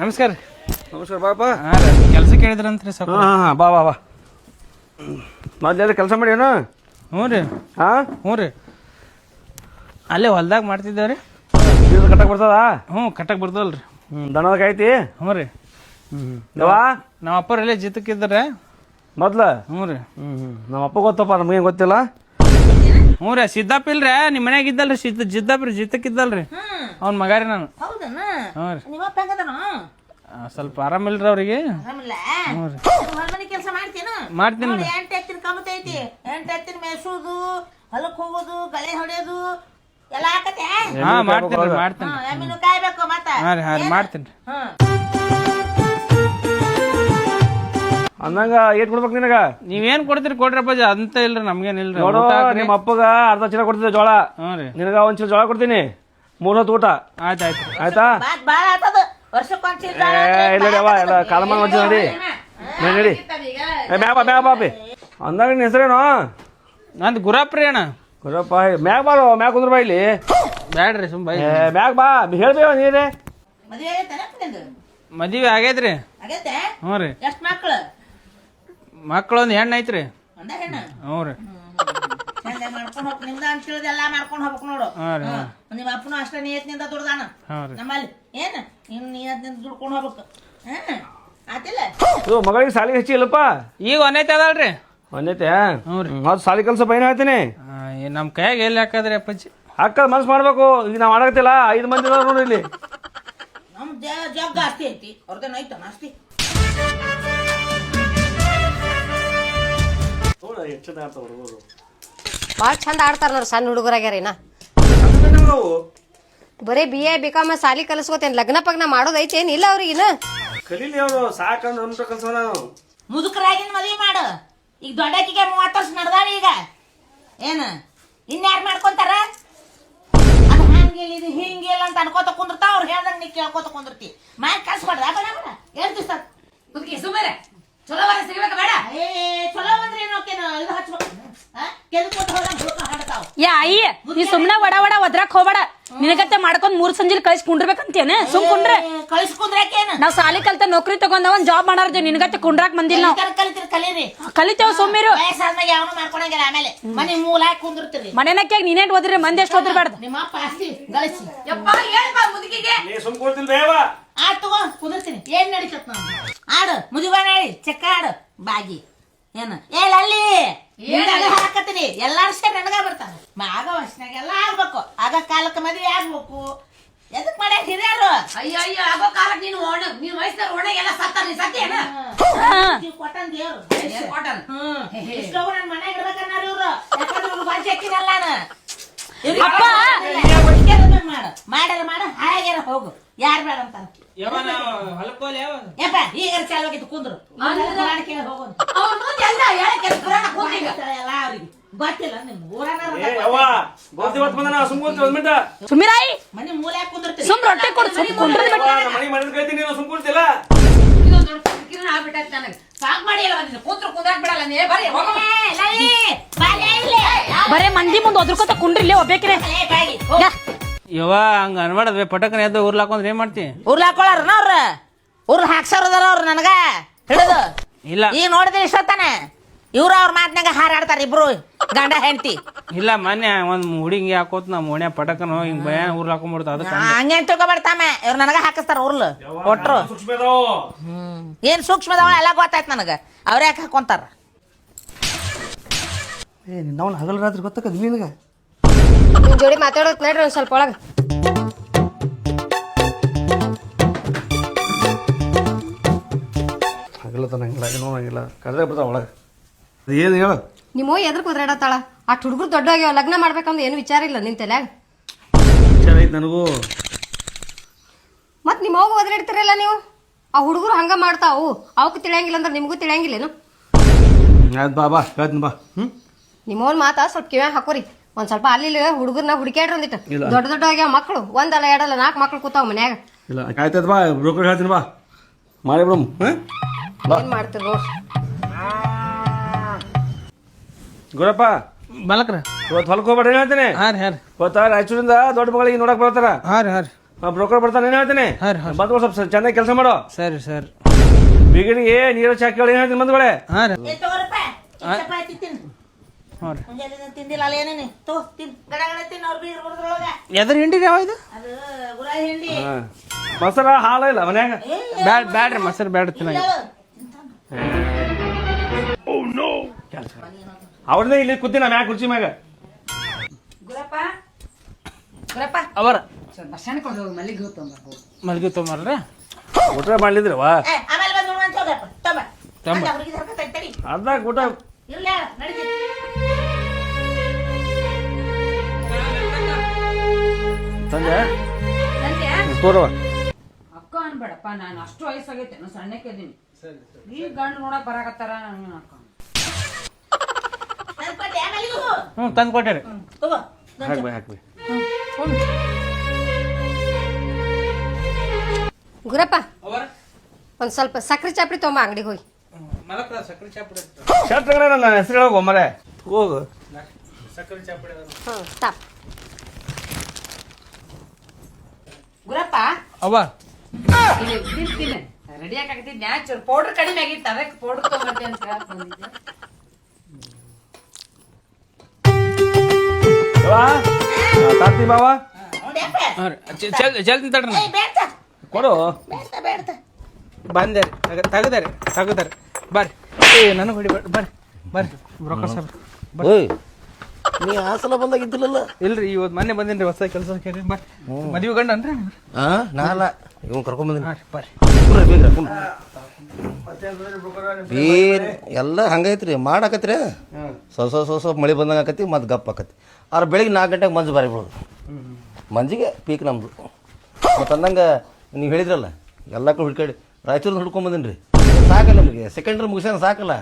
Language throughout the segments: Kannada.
ನಮಸ್ಕಾರ. ರೀ ನಮಸ್ಕಾರ ಬಾಪ. ಹಾಂ ರೀ ಕೆಲಸ ಕೇಳಿದ್ರಂತ್ರಿ ಸ್ವಲ್ಪ. ಹಾಂ ಬಾ ಬಾ ಬಾ. ಮೊದ್ಲು ಕೆಲಸ ಮಾಡಿ ಏನು? ಹ್ಞೂ ರೀ. ಹಾಂ? ಹ್ಞೂ ರೀ. ಅಲ್ಲೇ ಹೊಲ್ದಾಗ ಮಾಡ್ತಿದ್ದೇವೆ ರೀ ಇದು ಕಟ್ಟಕ್ಕೆ ಬರ್ತದ? ಹ್ಞೂ ಕಟ್ಟಕ್ಕೆ ಬರ್ತದಲ್ಲ ರೀ ಹ್ಞೂ ದನದ ಕಾಯ್ತಿ ಹ್ಞೂ ರೀ. ಹ್ಞೂ ಯವ್ವಾ? ನಮ್ಮ ಅಪ್ಪರು ಇಲ್ಲೇ ಜಿತ್ತಕ್ಕಿದ್ದಾರೆ ಮೊದ್ಲು? ಹ್ಞೂ ರೀ. ಹ್ಞೂ ಹ್ಞೂ ನಮ್ಮ ಅಪ್ಪ ಗೊತ್ತಪ್ಪ ನಮಗೆ ಗೊತ್ತಿಲ್ಲ. ಹ್ಞೂ ರೀ ಸಿದ್ದಪ್ಪ ಇಲ್ರಿ. ನಿಮ್ಮ ಮನ್ಯಾಗ ಇದ್ದಲ್ರಿ ಸಿದ್ದ ಜಿದ್ದಪ್ಪ ರೀ ಜಿತ್ತಕ್ಕಿದ್ದಲ್ರಿ ಅವ್ನ ಮಗಾರಿ ರೀ ನಾನು. ಹೌದನ? ಹ್ಞೂ ರೀ. ಹೆಂಗದನು ಆ, ಸ್ವಲ್ಪ ಆರಾಮಿಲ್ರಿ ಅವ್ರಿಗೆ. ಆರಾಮಿಲ್ಲ? ಹ್ಞೂ ರೀ. ಹೊರಮನೆ ಕೆಲಸ ಮಾಡ್ತೀನ ಮಾಡ್ತೀನಿ ನೋಡಿ ಎಂಟು ಎತ್ತಿನ ಕಮತ ಐತಿ. ಎಂಟು ಎತ್ತಿನ ಮೇಸೋದು ಹೊಲಕ್ಕೆ ಹೋಗೋದು ಗಳೆ ಹೊಡೆಯೋದು ಎಲ್ಲ ಹಾಕತ್ತೆ ಹಾಂ ಮಾಡ್ತೀನಿ ರೀ ಮಾಡ್ತೀನಿ. ಹ್ಮ್ ಎಮ್ಮಿನು ಕಾಯ್ಬೇಕು ಮತ್ತ. ಹಾಂ ರೀ ಹಾಂ ರೀ ಮಾಡ್ತೀನಿ. ಹ್ಮ್. ಅಂದಂಗ ಏಟ್ ಕೊಡ್ಬೇಕು ನಿನಗ? ನೀವೇನು ಕೊಡ್ತೀರಿ? ಕೊಡ್ರಪ್ಪ ಜ- ಅಂತ ಇಲ್ರಿ ನಮ್ಗೇನು ಇಲ್ರಿ. ನೋಡು ಊಟ ಹಾಕ್ರಿ. ನಿಮ್ಮ ಅಪ್ಪಗ ಅರ್ಧ ಚೀಲ ಕೊಡ್ತಿದ್ದೆ ಜೋಳ. ಹ್ಞೂ ರೀ. ನಿನಗ ಒಂದ್ ಚೀಲ ಜೋಳ ಕೊಡ್ತೀನಿ. ಮೂರ್ ಹೊತ್ತು ಊಟ. ಆಯ್ತು ಆಯ್ತು. ಆಯ್ತಾ? ಬಾತ್ ಬಾಳ ಆತದ. ವರ್ಷಕ್ಕೊಂದ್ ಚೀಲ ಏ ಇಲ್ಲ ಯವ್ವ ಎಲ್ಲ ಕಾಲಮಾನ ಮಂಚ ನೋಡಿ. ನೋಡಿ, ನಡಿ. ಏ ಮ್ಯಾಗ ಬಾ ಮ್ಯಾಗ ಬಾಪಿ ಅಂದಾಗ ನಿನ್ನ ಹೆಸರೇನು? ನಂದು ಗುರಾಪ್ರಿ ಅಣ್ಣ. ಗುರಪ್ಪ ಮ್ಯಾಗ ಬಾರೋ ಮ್ಯಾಗ ಕುಂದ್ರ ಬಾ ಇಲ್ಲಿ. ಬ್ಯಾಡ್ರಿ ಸುಮ್ ಬೈ ಏ ಮ್ಯಾಗ ಬಾ ಹೇಳ್ಬೇವ ನೀರೇ ಮದ್ವೆ ಆಗೈತೆ ನಿಂದು? ಮದುವೆ ಆಗೈತ್ರಿ. ಆಗೈತೆ? ಹ್ಞೂ ರೀ. ಎಷ್ಟ್ ಮಕ್ಳು? ಮಕ್ಕಳೊಂದು ಹೆಣ್ಣು ಐತ್ರಿ. ಒಂದ ಹೆಣ್ಣ? ಹ್ಞೂ ರೀ. ಮಾಡ್ಕೊಂಡು ಹೋಗ್ ನಿಮ್ದ ಅಂತ ತಿಳಿದೆಲ್ಲ ಮಾಡ್ಕೊಂಡು ಹೋಗ್ಬೇಕು ನೋಡು. ಹಾಂ ರೀ ಹಾಂ. ಹ್ಮ್. ನಿಮ್ಮ ಅಪ್ಪನು ಅಷ್ಟೇ ನಿಯತ್ನಿಂದ ದುಡ್ದಾನ. ಹಾಂ ರೀ. ನಮ್ಮಲ್ಲಿ. ಏನ್? ಇನ್ನು ನಿಯತ್ನಿಂದ ದುಡ್ಕೊಂಡು ಹೋಗ್ಬೇಕು. ಹ್ಮ್ ಆತಿಲ್ಲ? ಇದು ಮಗಳಿಗೆ ಸಾಲಿಗೆ ಹಚ್ಚಿ ಇಲ್ಲಪ್ಪ? ಈಗ ಒಂದೈತೆ ಅದಲ್ರಿ. ಒಂದೈತೆ? ಹ್ಞೂ ರೀ. ಅದು ಸಾಲಿ ಕೆಲಸ ಬೈನ ಹೇಳ್ತೀನಿ. ನಮ್ಮ ಕೈಯಾಗ ಎಲ್ಲಿ ಹಾಕದ್ರಿ ಅಪ್ಪಾಜಿ? ಅಕ್ಕ ಮನ್ಸು ಮಾಡ್ಬೇಕು. ಈಗ ನಾವು ಮಾಡಕತ್ತಿಲ್ಲ. ಐದು ಮಂದಿ ಇದಾರ್ ನೋಡು ಇಲ್ಲಿ. ನಮ್ ಜ- ಜಗ್ಗ ಆಸ್ತಿ ಐತಿ. ಅವ್ರದ್ದೇನು ಐತನ ಆಸ್ತಿ? ಭಾಳ ಚಂದ ಆಡ್ತಾರ ನೋಡ್ರಿ ಸಣ್ಣ ಹುಡುಗರಾಗ್ಯಾರೇನ ಬರೀ ಬಿ ಎ ಬಿ ಕಾಮ ಸಾಲಿ ಕಲಿಸ್ಕೋತೇನ್. ಲಗ್ನ ಪಗ್ನ ಮಾಡೋದೈತೇನ್ ಇಲ್ಲ ಅವ್ರಿಗಿನ ಕಲೀಲಿ ಅವರು ಸಾಕಂದ್ರೆ ನಾವು ಮುದುಕರಾಗಿನ ಮದುವೆ ಮಾಡು. ಈಗ ದೊಡ್ಡಕ್ಕಿಗೆ ಮೂವತ್ತು ವರ್ಷ ನಡ್ದಾವ ಈಗ. ಏನು? ಇನ್ಯಾರು ಮಾಡ್ಕೊಂತಾರ? ಅದು ಹಂಗಿಲ್ಲ ಇದು ಇಲ್ಲ ಅಂತ ಅನ್ಕೋತ ಕುಂದಿರ್ತಾವ ಅವ್ರು ಹೇಳ್ದಂಗ ನೀ ಕೇಳ್ಕೊತ ಕುಂದಿರ್ತಿ. ಮಾಡಿ ಕಳ್ಸ್ಬಾರ್ದ ಬೇಡ ಬೇಡ. ಎರಡು ದಿವಸ ಮುದುಕಿ ಸುಮ್ಮನೆ ಚಲೋ ಬರ ಸಿಗ್ಬೇಕು ಬೇಡ. ಏ ಚಲೋ ಬಂದ್ರೆ ಏನೋ ಇದು ಹಚ್ಬೇಕು. ಯಾ ಅಯ್ಯ ನೀ ಸುಮ್ನೆ ವಡ ವಡ ಒದ್ರಾಕ್ ಹೋಗ್ಬೇಡ. ನಿನಗತ್ತೆ ಮಾಡ್ಕೊಂಡ್ ಮೂರ್ ಸಂಜೆ ಕಳ್ಸಿ ಕುಂಡ್ರಬೇಕಂತೇನ? ಸುಮ್ ಕುಂಡ್ರೆ. ನಾವ್ ಸಾಲಿ ಕಲ್ತ ನೌಕರಿ ತಗೊಂಡ ಒಂದ್ ಜಾಬ್ ಮಾಡಾರ್ದೆ ನಿನಗತ್ತೆ ಕುಂಡ್ರಾಕ್ ಬಂದಿಲ್ಲ ನಾವ್. ಕಲಿತೇವ್ ಕುಂದಿರ್ತೀರಿ. ಮನೆನಕ್ಕೆ ನೀನೇಟ್ ಓದಿರಿ ಮಂದಿ ಎಷ್ಟು ಓದಿರ್ ಬೇಡ ನಿಮ್ಮ ಅಪ್ಪ ಆಸ್ತಿ ಮುದುಕಿಗೆ. ನೀ ಸುಮ್ ಕೊಡ್ತಿಲ್ ಬೇವ ಆ ತಗೋ ಕುದಿರ್ತೀನಿ. ಏನ್ ನಡೀತತ್ ಆಡು ಚೆಕ್ಕ ಬಾಗಿ. ಏನು? ಏ ಲಲ್ಲಿ ಹಾಕತ್ತೀನಿ ಎಲ್ಲಾರು ಸೇರಿ ನನಗ ಬರ್ತಾನ ಆಗ ವರ್ಷನಾಗ ಎಲ್ಲ ಆಗ್ಬೇಕು. ಆಗ ಕಾಲಕ್ಕೆ ಮದುವೆ ಆಗ್ಬೇಕು. ಎದಕ್ ಮಾಡ್ಯಾರ ಹಿರಿಯರು? ಅಯ್ಯೋ ಅಯ್ಯೋ ಆಗೋ ಕಾಲಕ್ಕೆ ನೀನು ಓಣ ನೀನ್ ವಯಸ್ಸಿನ ಓಣ ಎಲ್ಲ ಸತ್ತ ನೀ ಸತ್ಯೇನ ಜೀವ ಕೊಟ್ಟನ್ ದೇವ್ರು ಕೊಟ್ಟನ್. ಎಷ್ಟೋ ನನ್ ಮನೆಗೆ ಇಡ್ಬೇಕನ್ನಾರ ಇವ್ರು. ಯಾಕಂದ್ರೆ ಇವ್ರು ಬಾಜಿ ಹಾಕಿನಲ್ಲ ನಾನು. ಮಾಡ್ಯಾರ ಮಾಡು ಹಾಳಾಗ್ಯಾರ ಹೋಗು. ಯಾರು ಬೇಡ ಅಂತಾರ ಯಪ್ಪ ಈಗ ಕುಂದ್ರು. ಪುರಾಣ ಕೇಳಿ ಎಲ್ಲ ಅವ್ರಿಗೆ ಗೊತ್ತಿಲ್ಲ ನಿಮ್ ಸುಮ್ಮಿರಾಯಿ! ಮನೆ ಮೂಲೆ ಸುಮ್ ರೊಟ್ಟಿ ಕೊಡು ಸುಮ್ ಕೂತ್ರು ಕುಂದ್ರಾಕ್ ಬಿಡಲ್ಲ ನೀ ಬರೀ. ಬರೇ ಮಂದಿ ಮುಂದೆ ಒದ್ರಕೋತ ಕುಂಡ್ರಿ ಒಬ್ಬೇಕ್ರೆ. ಬಾಗಿ, ಯವ್ವ ಹಂಗ ಅನ್ಬಾರ್ದು ಪಟಕನ ಎದ್ದು ಊರ್ಲ ಹಾಕೊಂಡ್ರೆ ಏನ್ ಮಾಡ್ತಿ? ಉರ್ಲ್ ಹಾಕೊಳ್ಳಾರನ ಅವ್ರ ಉರ್ಲ್ ಹಾಕ್ಸೋರದಾರ ಅವ್ರ ನನಗ? ಹಿಡಿದು ಇಲ್ಲ. ಈಗ ನೋಡಿದ್ರೆ ಇಷ್ಟೊತ್ತಾನೆ? ಇವ್ರ ಅವ್ರ ಮಾತ್ನಾಗ ಹಾರಾಡ್ತಾರ ಇಬ್ರು ಗಂಡ ಹೆಂಡತಿ. ಇಲ್ಲ ಮೊನ್ನೆ ಒಂದ್ ಹುಡುಗಿ ಹಾಕೋತ್ ನಮ್ಮ ಓಣ್ಯ ಪಟಕನ ಹಿಂಗ್ ಭಯ ಊರ್ಲ ಹಾಕೊಂಡ್ಬಿಡ್ತ ಅದಕ್ಕೆ ಹಂಗೇನ್ ತಿಳ್ಕೊಬರ್ತಾಮ ಇವ್ರು ನನಗ ಹಾಕಿಸ್ತಾರ ಉರ್ಲ್. ಕೊಟ್ರು. ಸೂಕ್ಷ್ಮ ಇದಾವು. ಏನ್ ಸೂಕ್ಷ್ಮದವ? ಎಲ್ಲ ಗೊತ್ತಾಯ್ತು ನನಗ. ಅವ್ರ ಯಾಕೆ ಹಾಕೊಂತಾರ? ಏ ನಾವು ಹಗಲ್ ರಾತ್ರಿ ಗೊತ್ತಾಕದ್ ನಿನಗ? ಜೋಡಿ ಮಾತಾಡೋದ್ ನಡ್ರಿ ಒಂದ್ ಸ್ವಲ್ಪ ಒಳಗ. ಹಗಲ ಏನೋ ಕದ್ರೆ ಒಳಗೆ. ಅದು ಏನು ಹೇಳು? ನಿಮ್ಮ ಎದ್ರ ಕುದ್ರಾಡತ್ತಾಳ ಅಷ್ಟು ಹುಡುಗರು ದೊಡ್ಡ ಆಗ್ಯಾವ ಲಗ್ನ ಮಾಡ್ಬೇಕಂದ್ರೆ ಏನು ವಿಚಾರ ಇಲ್ಲ ನಿನ್ ತಲ್ಯಾಗ? ವಿಚಾರ ಐತೆ ನನಗೂ. ಮತ್ ನಿಮ್ಮ ಹೋಗಿ ಒದರಿಡ್ತಿರಲ್ಲ ನೀವು? ಆ ಹುಡುಗರು ಹಂಗ ಮಾಡ್ತಾವು. ಅವಕ್ಕೆ ತಿಳಿಯಂಗಿಲ್ಲ ಅಂದ್ರೆ ನಿಮಗೂ ತಿಳಿಯಂಗಿಲ್ಲೇನು? ಆಯ್ತು ಬಾ ಬಾ ಹೇಳ್ತೀನಿ ಬಾ. ಹ್ಞೂ ನಿಮ್ಮವನ್ ಮಾತಾ ಸ್ವಲ್ಪ ಕಿವ್ಯಾಗ ಹಾಕೋರಿ. ಒಂದ್ ಸ್ವಲ್ಪ ಅಲ್ಲಿ ಹುಡುಗರ್ನ ಹುಡುಕ್ಯಾಡ್ರಿ ಒಂದಿಟ್ಟು ಇಲ್ಲ. ದೊಡ್ಡ ದೊಡ್ಡ ಆಗ್ಯಾವ ಮಕ್ಳು. ಒಂದಲ್ಲ ಎರಡಲ್ಲ ನಾಲ್ಕು ಮಕ್ಳು ಕೂತಾವ ಮನ್ಯಾಗ. ಇಲ್ಲ. ಆಯ್ತದ ಬಾ ಬ್ರೋಕರ್ ಹೇಳ್ತೀನಿ ಬಾ. ಮಾಡಿ ಬಿಡಮ್ ಹಾಂ? ಏನ್ ಮಾಡ್ತೀರಿ ನೋಡ್ರಿ ಗುರಪ್ಪ. ಮಲಕ್ರ ಇವತ್ತು ಹೊಲಕ್ಕೆ ಹೋಗ್ಬೇಡ ಏನು ಹೇಳ್ತೀನಿ? ಹಾಂ ರೀ ಹಾ ರೀ. ಇವತ್ತ ರಾಯಚೂರಿಂದ ದೊಡ್ಡ ಮಗಳಿಗೆ ನೋಡಕ್ ಬರ್ತಾರ? ಹಾಂ ರೀ ಹಾಂ ರೀ. ಬ್ರೋಕರ್ ಬರ್ತಾನೆ ಏನು ಹೇಳ್ತೀನಿ? ಹಾಂ ರೀ, ಹಾಂ. ಬಂದ್ಗಳು ಸ್ವಲ್ಪ ಚೆನ್ನಾಗಿ ಕೆಲಸ ಮಾಡೋ. ಸರಿ ಸರಿ. ಬೀಗನಿಗೆ ನೀರು ಚಾಕಿ ಕೇಳಿ ಏನು ಹೇಳ್ತೀನಿ ಬಂದ್ಗಳೇ ಹಾಂ ರೀ. ತಿಂದಿಲ್ಲ ಅಲ್ಲ ಏನೇನಿ? ತಗೋ ತಿನ್. ಗಡ ಗಡ ತಿನ್ನು ಅವ್ರು ಬೀರ್ ಬಡ್ದ್ರೊಳಗ. ಎದ್ರ ಹಿಂಡಿ ಯಾವ ಇದು? ಅದು ಹಿಂಡಿ. ಮೊಸರ ಹಾಲ ಇಲ್ಲ ಮನ್ಯಾಗ? ಬ್ಯಾಡ್ ಬ್ಯಾಡ್ರಿ ಮೊಸರು ಬ್ಯಾಡ ತಿನ್ನಾಗ ಅವ್ರನ್ನೇ ಇಲ್ಲಿ ಕೂತೀನಿ ನಾ ಮ್ಯಾಗ ಕುರ್ಚಿ ಮ್ಯಾಗ. ಗುರಪ್ಪ. ಗುರಪ್ಪ. ಅವರ. ಕೊಂಡು ಹೋಗಿ ಮಲ್ಲಿಗೆ ಹೂ ತೊಂಬರ್ರಿ ಊಟ ಮಾಡಿದ್ರಿ ಆಮೇಲೆ ಬಂದು ನೋಡುವಂತ ಹೋಗಪ್ಪ ತಮ್ಮ. ತಮ್ಮ. ಹುಡುಗಿ ಅದಾಗ ಊಟ. ನಡೀತಿ ತಂದೆ? ತೋರವ. ಅಕ್ಕ ಅನ್ಬೇಡಪ್ಪ ನಾನು ಅಷ್ಟು ವಯಸ್ಸಾಗೈತೆ ನಾನು ಸಣ್ಣಕ್ಕೆ ಇದೀನಿ ಈ ಗಂಡು ನೋಡಕ್ ಬರಾಕತ್ತಾರ ನಂಗೆ ಅಕ್ಕ. ಹ್ಞೂ ತಂದು ಕೊಟ್ಟೆ ಹಾಕ್ಬೇ ಹಾಕ್ಬೇ. ಗುರಪ್ಪ ಅವರ ಒಂದ್ ಸ್ವಲ್ಪ ಸಕ್ರೆ ಚಾಪಡಿ ತಗೊಂಬ ಅಂಗಡಿಗೆ ಹೋಗಿ ಶರ್ಟ್ ನನ್ನ ಹೆಸರು ಹೇಳೋಗು ಮರೆ ಹೋಗು. ಸಕ್ಕರೆ ಚಾಪಡಿ ಹ್ಮ್ ಸ್ಟಾಪ್ ಗುರಪ್ಪ. ಅವ ಇಲ್ಲಿ ಇದ್ದಿರ್ತೀನಿ ರೆಡಿ ಆಗಾಕತ್ತಿದ್ ನ್ಯಾಚುರಲ್ ಪೌಡರ್ ಕಡಿಮೆ ಆಗಿತ್ತು. ಅದಕ್ಕೆ ಪೌಡರ್ ತೊಗೊಂಬರ್ತೀನಿ ಅಂತ ಹೇಳಕ್ ಬಂದಿದ್ದೆ. ಬಾವ ನೋಡ್ಯಪ್ಪ ಜಲ್ ಜಲ್ದಿ ತಡ್ರಿ ಏ ಬೇಡ್ತ. ಕೊಡು. ಬೇಡ್ತ ಬೇಡ್ತ. ಬಂದೆ. ರೀ ತೆಗದಾರೆ ತೆಗದಾರೆ. ಬರ್ರಿ. ಏ ನನಗೆ ಹೊಡಿ ಬರ್ರಿ ಬರ್ರಿ. ಬರ್ರಿ ಬ್ರೋಕರ್ ಸಾಹೇಬ್ರಿ ಓಯ್. ನೀ ಆ ಸಲ ಬಂದಾಗಿದ್ದಿಲ್ಲಲ್ಲ ಇಲ್ರಿ ಇವತ್ತು ಮೊನ್ನೆ ಬಂದೇನ್ರಿ ರೀ ಹೊಸ ಕೆಲಸ ಕೇಳಿ ಮದುವೆ ಗಂಡ ಅಂದ್ರೆ? ಹಾ ನಾ ಅಲ್ಲ. ಇವ್ ಕುಂಡ್ರಿ ಏನ್ ಎಲ್ಲ ಹಂಗೈತ್ರಿ ಮಾಡಾಕತ್ರಿ. ಸ್ವಲ್ಪ ಸ್ವಲ್ಪ ಸ್ವಲ್ಪ ಮಳೆ ಬಂದಂಗೆ ಆಕತಿ ಮತ್ತೆ ಗಪ್ ಆಕತಿ ಆದ್ರೆ ಬೆಳಿಗ್ಗೆ ನಾಲ್ಕು ಗಂಟೆಗೆ ಮಂಜು ಬಾರಿ ಬಿಡೋದು ಮಂಜಿಗೆ ಪೀಕ್ ನಮ್ದು. ಮತ್ತು ಅಂದಂಗೆ ನೀವು ಹೇಳಿದ್ರಲ್ಲ ಎಲ್ಲ ಕಡೆ ಹುಡ್ಕಾಡಿ ರಾಯಚೂರಿಂದ ಹುಡ್ಕೊಂಡ್ ರೀ ಸಾಕಲ್ಲ ನಿಮಗೆ ಸೆಕೆಂಡ್ರಿ ಮುಗಿಸ್ಯಾನ ಸಾಕಲ್ಲ.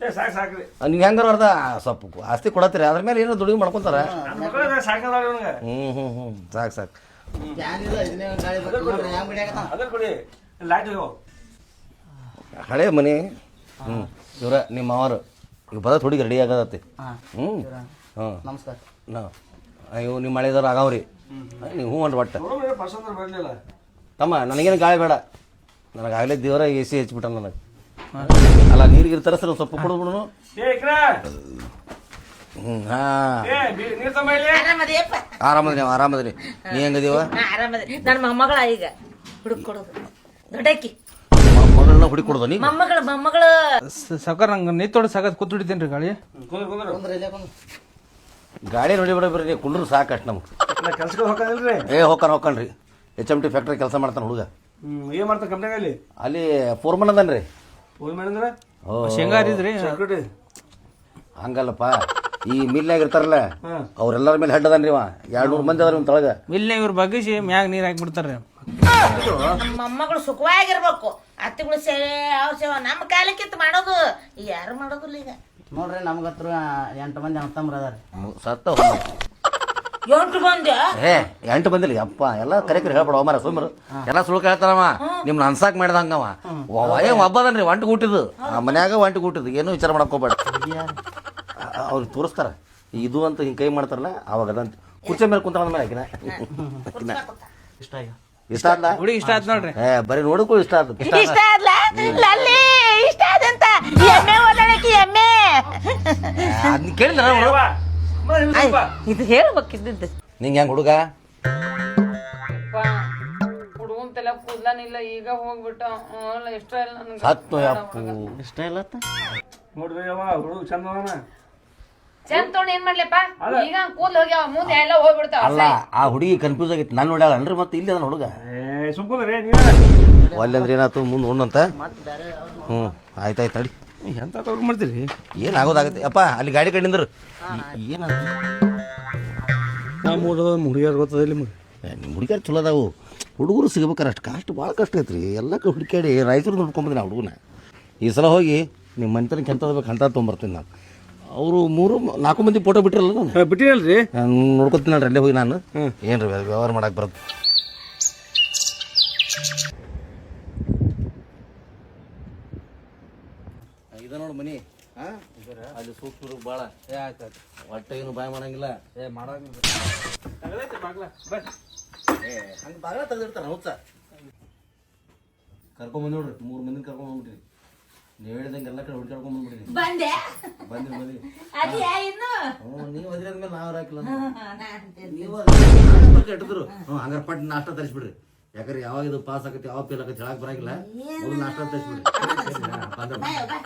ಸಾಕು ಸಾಕ್ರಿ ನೀವು ಹೆಂಗಾರ ಅರ್ಧ ಸ್ವಲ್ಪ ಆಸ್ತಿ ಕೊಡತ್ತೀರಿ. ಅದ್ರ ಮೇಲೆ ಏನೋ ದುಡಿಮೆ ಮಾಡ್ಕೊಂತಾರೆ. ನನ್ನ ಮಕ್ಕಳು ಸಾಕಲ್ಲ ಇವ್ನಿಗೆ. ಹ್ಞೂ ಹ್ಞೂ ಹ್ಞೂ ಸಾಕು ಸಾಕು. ಅದ್ರ ಕೊಡಿ. ಲೈಟ್ ಹೋಗು. ಹಳೆ ಮನೆ. ಹ್ಞೂ ಇವ್ರ ನಿಮ್ಮ ಅವರು ಈಗ ಬದ ಹುಡುಗಿ ರೆಡಿ ಆಗದತ್ತಿ. ಹ್ಞೂ ಹಾಂ. ನಮಸ್ಕಾರ. ನಾ ಇವು ನಿಮ್ಮ ಮಳೆದವ್ರು ಆಗವ್ರಿ. ನೀವು ಹ್ಞೂ ಅಂತ ಒಟ್ಟು ಪಸಂದ್ರ ಬರಲಿಲ್ಲ. ತಮ್ಮ ನನಗೇನು ಗಾಳಿ ಬೇಡ. ನನಗಾಗಲೇ ಆಗಲೇ ದೇವರ ಎ ಸಿ ಹಚ್ಬಿಟ್ಟ ನನಗೆ. ಅಲ್ಲ ನೀರಿಗೆ ತರಸ್ರಿ ಸರ್ ಸ್ವಲ್ಪ ಕೊಡ್ಬಿಡು ಏ ಇಕ್ರಾ ಹ್ಞೂ ಹಾಂ. ಆರಾಮದ್ರಿ ನೀವು ಆರಾಮದ್ರಿ. ನೀ ಹೆಂಗದೀವ? ನನ್ನ ಮೊಮ್ಮಗಳ ಈಗ ಹುಡುಕ್ ಕೊಡೋದು ದೊಡ್ಡಕ್ಕಿ ಮಗಳನ್ನ ಹುಡಿ ಕೊಡ್ದು ನೀ ಮೊಮ್ಮಗಳು ಮೊಮ್ಮಗಳು ಸಕರ್ ನಂಗೆ ನಿತ್ತೊಡೆ ಕೂತ್ ಗಾಳಿ ಗಾಡಿ ನೋಡಿ ಬಿಡ ಬರ್ರಿ ಕುಂಡ್ರು ಸಾಕಷ್ಟು ನಮ್ಗೆ. ಕೆಲ್ಸಕ್ಕೆ ಹೋಗಲ್ರಿ ಏ ಹೋಗ್ಕಣ್ರಿ. ಎಚ್ ಎಂ ಟಿ ಫ್ಯಾಕ್ಟ್ರಿ ಕೆಲಸ ಮಾಡ್ತಾನೆ ಹುಡುಗ. ಹ್ಮ್ ಏನ್ ಮಾಡ್ತಾನ ಅಲ್ಲಿ ಫೋರ್ಮನ್ ಅದನ್ರಿ. ಮಾಡಿದ್ರ ಶೇಂಗಾ ಹರಿದ್ರಿ? ಹಂಗಲ್ಲಪ್ಪ ಈ ಮಿಲ್ನಾಗ ಇರ್ತಾರಲ್ಲ ಅವ್ರೆಲ್ಲರ ಮೇಲೆ ಹೆಡ್ಡದನ್ರಿ ಇವ. ಅವ ಎರಡು ನೂರು ಮಂದಿ ಅದಾರ ತಳಗ. ಇಲ್ಲೇ ಇವ್ರು ಬಗ್ಗಿಸಿ ಮ್ಯಾಗ ನೀರ್ ನಮ್ಮ ಮೊಮ್ಮಗಳು ಸುಖವಾಗಿರ್ಬೇಕು. ಅತ್ತಿಗಳು ಸೇವೆ ಅವ್ರ ಸೇವೆ. ನಮ್ಮ ಕಾಲಕ್ಕಿತ್ತು ಮಾಡೋದು ಯಾರು ಮಾಡೋದಿಲ್ಲ ಈಗ. ನೋಡ್ರಿ ನಮ್ಗತ್ರ ಎಂಟು ಮಂದಿ ಅಣ್ಣತಮ್ರ ಅದಾರ ಸತ್ತ. ಎಂಟು ಬಂದೆ ಏ ಎಂಟು ಬಂದಿಲ್ಲ ಅಪ್ಪ ಎಲ್ಲ ಕರೆಕ್ಟ್ ಹೇಳ್ಬೇಡ ಅವಮಾರ ಸುಮ್ರು ಎಲ್ಲ ಸುಳ್ಕ ಹೇಳ್ತಾರವ ನಿಮ್ನ ಅನ್ಸಾಕ್ ಮಾಡ್ದಂಗವ ಏ ಒಬ್ಬ ಒಂಟು ಕೂಟಿದ್ದು. ಆ ಮನ್ಯಾಗ ಒಂಟು ಕೂಟಿದ್ದು. ಏನು ವಿಚಾರ ಮಾಡಕ್ ಹೋಗ್ಬೇಡ. ಅವ್ರಿಗೆ ತೋರಿಸ್ತಾರ. ಇದು ಅಂತ ಹಿಂಗೆ ಕೈ ಮಾಡ್ತಾರಲ್ಲ ಅವಾಗ ಅದಂತ. ಕುರ್ಚಿ ಮೇಲೆ ಕುಂತ ಮೇಲೆ ಆಕಿನ ಇಷ್ಟ ಇಷ್ಟ ಆದ್ಲ? ಹುಡುಗಿ ಇಷ್ಟ ಆಯ್ತು ನೋಡ್ರಿ. ಏ ಬರೀ ನೋಡಕ್ಕೂ ಇಷ್ಟ ಆದ್ ಇಷ್ಟ ಇಷ್ಟ ಆದ್ಲ? ಲಲ್ಲಿ ಇಷ್ಟ ಆದಂತ. ಎಮ್ಮೆ ಓದಾಡಕ್ಕೆ ಎಮ್ಮೆ. ಅದ್ನ ಕೇಳಿದ್ರ ಇದು ಹೇಳ್ಬೇಕಿದ್ದದ್ದು. ನಿಂಗೆ ಹೆಂಗ್ ಹುಡುಗ? ಹುಡುಗನ್ ತಲೆ ಕೂದ್ಲಾನಿಲ್ಲ ಈಗ ಹೋಗ್ಬಿಟ್ಟ. ಇಷ್ಟ ಇಲ್ಲ ನನ್ಗೆ. ಸತ್ತು ಯಪ್ಪು ಇಷ್ಟ ಇಲ್ಲ? ನೋಡ್ರಿ ಅವ ಹುಡುಗ ಚಂದ ಅವನ ಚಂದ ತೊಗೊಂಡ್ ಏನ್ ಮಾಡ್ಲಪ್ಪ ಈಗ ಕೂದ್ಲು ಹೋಗ್ಯಾವ ಮುಂದೆ ಎಲ್ಲ ಹೋಗ್ಬಿಡ್ತಾವ ಅಲ್ಲ ಆ ಹುಡುಗಿ ಕನ್ಫ್ಯೂಸ್ ಆಗಿತ್ತು ನನ್ನ ನೋಡ್ಯಾಳ ಅನ್ರಿ ಮತ್ತೆ ಇಲ್ಲಿ ಅದನ್ನ ಹುಡುಗ ನೀವ. ಒಲ್ಲೆ ಅಂದ್ರೆ ಏನಾಯ್ತು ಮುಂದೆ ಉಣ್ಣಂತ ಹ್ಞೂ ಆಯ್ತಾಯ್ತು ತಡಿ. ಎಂತ ಕವರ್ ಮಾಡ್ತೀರಿ? ಏನಾಗೋದಾಗತ್ತೆ? ಅಪ್ಪ ಅಲ್ಲಿ ಗಾಡಿ ಕಡೆ ನಿಂದ್ರು ಏನಾಗ ನಮ್ಮ ಹುಡುಗ ಹುಡುಗಿಯರ್ ಗೊತ್ತದ ಇಲ್ಲಿ ನಿಮ್ಗೆ ನಿಮ್ಮ ಹುಡುಗಿಯರು ಚಲೋ ಅದಾವು. ಹುಡುಗರು ಸಿಗ್ಬೇಕಾರೆ ಅಷ್ಟು ಕಷ್ಟ ಭಾಳ ಕಷ್ಟ ಐತ್ರಿ. ಎಲ್ಲ ಕ ಹುಡುಕಾಡಿ ರಾಯಚೂರು ನೋಡ್ಕೊಂಬಂದಿನಿ ಆ ಹುಡುಗನ. ಈ ಸಲ ಹೋಗಿ ನಿಮ್ಮ ಮನೆತನಕ್ಕೆ ಎಂತ ಬೇಕು ಅಂತ ತೊಗೊಂಬರ್ತೀನಿ ನಾನು. ಅವರು ಮೂರು ನಾಲ್ಕು ಮಂದಿ ಫೋಟೋ ಬಿಟ್ಟಿರಲ್ಲ ನಾನು? ಬಿಟ್ಟಿರಲ್ರಿ ನಾನು ನೋಡ್ಕೊತೀನಿ ಅಲ್ಲೇ ಹೋಗಿ ನಾನು. ಏನು ರೀ ವ್ಯವಹಾರ ಮಾಡಕ್ಕೆ ಬರುತ್ತೆ ಇದು ನೋಡು ಮನಿ. ಅಲ್ಲಿ ಸೂಕ್ಷ್ಮ ಭಾಳ ಏ ಆಯ್ತು ಹೊಟ್ಟೆ ಏನು ಬಾಯ್ ಮಾಡಂಗಿಲ್ಲ. ಏ ಮಾಡೋಂಗಿಲ್ಲ. ಏ ಹಂಗೆ ಬಾಗ ತೆಗೆದಿರ್ತಾರ ಕರ್ಕೊಂಡ್ ಕರ್ಕೊಂಬಂದ್ ನೋಡ್ರಿ ಮೂರು ಮಂದಿನ ಕರ್ಕೊಂಬಂದ್ಬಿಟ್ರಿ ನೀವು ಹೇಳಿದಂಗೆ ಎಲ್ಲ ಕಡೆ ಹುಡ್ಕಾಡ್ಕೊಂಡ್ ಬಂದ್ಬಿಡ್ರಿ ಬಂದೆ. ಬಂದ್ರಿ ಬಂದ್ರಿ. ಅದೇ ಇನ್ನು. ಹ್ಞೂ ನೀವು ಅದ್ರಾದ್ಮೇಲೆ ನಾವು ಹಾಕಿಲ್ಲ. ನೀವು ಇಟ್ಟಿದ್ರು ಹ್ಞೂ ಹಂಗಾರೆ ಪಟ್ ನಾಷ್ಟ ತರಿಸ್ಬಿಡ್ರಿ. ಯಾಕಂದ್ರೆ ಯಾವಾಗ ಇದು ಪಾಸ್ ಆಗತ್ತೆ ಯಾವ ಫೇಲ್ ಆಗತ್ತೆ ಹೇಳಕ್ ಬರಂಗಿಲ್ಲ. ನಾಷ್ಟ ತರಿಸ್ಬಿಡ್ರಿ. ಬಂದ್ರೆ ಬಾ, ಬಾ.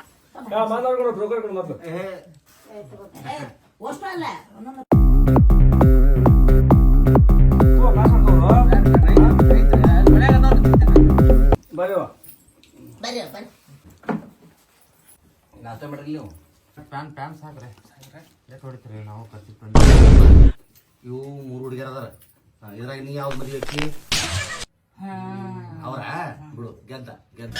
ಮಾತಾಡ್ಕೊಡು ಬ್ರೋಕರ್ ಕೊಡು ಮೊದಲು. ಅಷ್ಟು ಅಲ್ಲ. ಒಂದೊಂದು ಬರ್ರಿ ಬರ್ರಿ ನಾಷ್ಟ ಮಾಡ್ರಿ ನೀವು? ಪ್ಯಾನ್ ಪ್ಯಾನ್ ಸಾಕ್ರೆ. ಯಾಕೆ ಹೊಡಿತೀರಿ ನಾವು ಕತ್ತಿ ಇವು ಮೂರು ಹುಡುಗಿಯರ ಅದಾರ. ಇದ್ರಾಗ ನೀ ಯಾವ ಮದುವೆ ಅಕ್ಕಿ ಅವರ? ಬಿಡು ಗೆದ್ದ ಗೆದ್ದ.